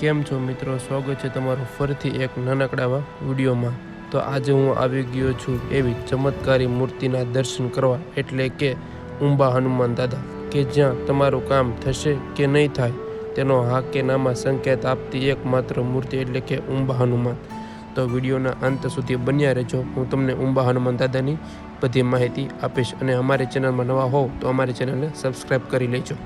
કેમ છો મિત્રો? સ્વાગત છે તમારું ફરીથી એક નાનકડાવા વિડીયોમાં. તો આજે હું આવી ગયો છું એવી ચમત્કારી મૂર્તિના દર્શન કરવા એટલે કે ઉંબા હનુમાન દાદા, કે જ્યાં તમારું કામ થશે કે નહીં થાય તેનો હા કે નામાં સંકેત આપતી એકમાત્ર મૂર્તિ એટલે કે ઉંબા હનુમાન. તો વિડીયોના અંત સુધી બન્યા રહેજો. હું તમને ઉંબા હનુમાન દાદાની બધી માહિતી આપીશ અને અમારી ચેનલમાં નવા હોવ તો અમારી ચેનલને સબસ્ક્રાઈબ કરી લેજો.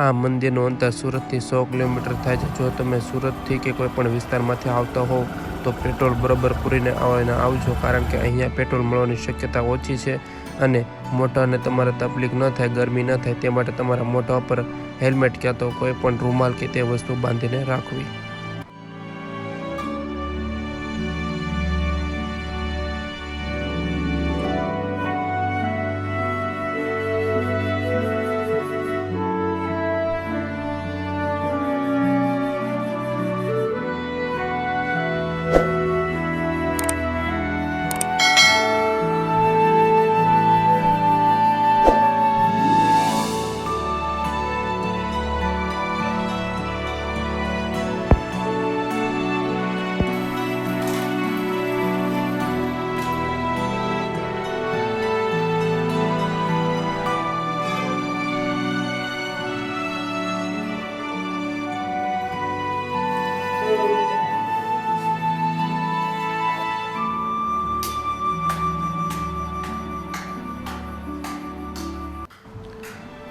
આ મંદિરનું અંતર સુરતથી સો કિલોમીટર થાય છે. જો તમે સુરતથી કે કોઈ પણ વિસ્તારમાંથી આવતા હોવ, તો પેટ્રોલ બરોબર પૂરીને આવીને આવજો, કારણ કે અહીંયા પેટ્રોલ મળવાની શક્યતા ઓછી છે અને મોટાને તમારે તકલીફ ન થાય, ગરમી ન થાય, તે માટે તમારા મોઢા ઉપર હેલ્મેટ ક્યાં તો કોઈ પણ રૂમાલ કે તે વસ્તુ બાંધીને રાખવી.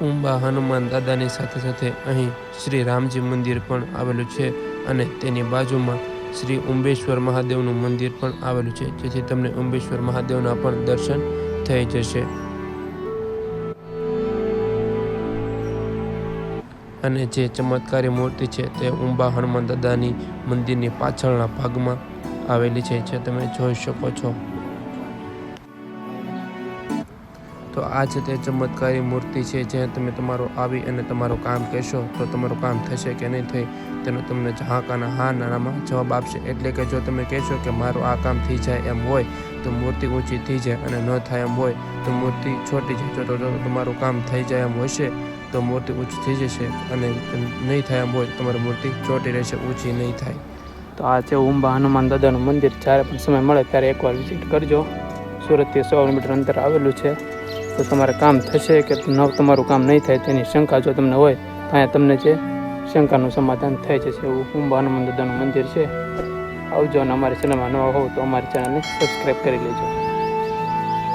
ઉંબા હનુમાન દાદાની સાથે સાથે અહીં શ્રી રામજી મંદિર પણ આવેલું છે અને તેની બાજુમાં શ્રી ઉંબેશ્વર મહાદેવનું મંદિર પણ આવેલું છે. જેથી તમને ઉંબેશ્વર મહાદેવના પણ દર્શન થઈ જશે. અને જે ચમત્કારી મૂર્તિ છે તે ઉંબા હનુમાન દાદાની મંદિરની પાછળના ભાગમાં આવેલી છે. જે તમે જોઈ શકો છો. તો આ છે તે ચમત્કારી મૂર્તિ છે, જ્યાં તમે તમારો આવી અને તમારું કામ કહેશો, તો તમારું કામ થશે કે નહીં થાય તેનો તમને હાકાના હા નાનામાં જવાબ આપશે. એટલે કે જો તમે કહેશો કે મારું આ કામ થઈ જાય એમ હોય, તો મૂર્તિ ઊંચી થઈ જાય અને ન થાય એમ હોય, તો મૂર્તિ છોટી જાય. તો તમારું કામ થઈ જાય એમ હશે, તો મૂર્તિ ઊંચી થઈ જશે અને નહીં થાય એમ હોય તમારી મૂર્તિ ચોટી રહેશે, ઊંચી નહીં થાય. તો આ છે ઉંબા હનુમાન દાદાનું મંદિર. જ્યારે પણ સમય મળે ત્યારે એકવાર વિઝિટ કરજો. સુરતથી સો કિલોમીટર અંતર આવેલું છે. તો તમારે કામ થશે કે ન તમારું કામ નહીં થાય તેની શંકા જો તમને હોય, તો અહીંયા તમને જે શંકાનું સમાધાન થઈ જશે એવું ઉંબા હનુમાન મંદિર છે. આવજો અને અમારી ચેનલમાં નવા હોવ તો અમારી ચેનલને સબસ્ક્રાઈબ કરી લેજો.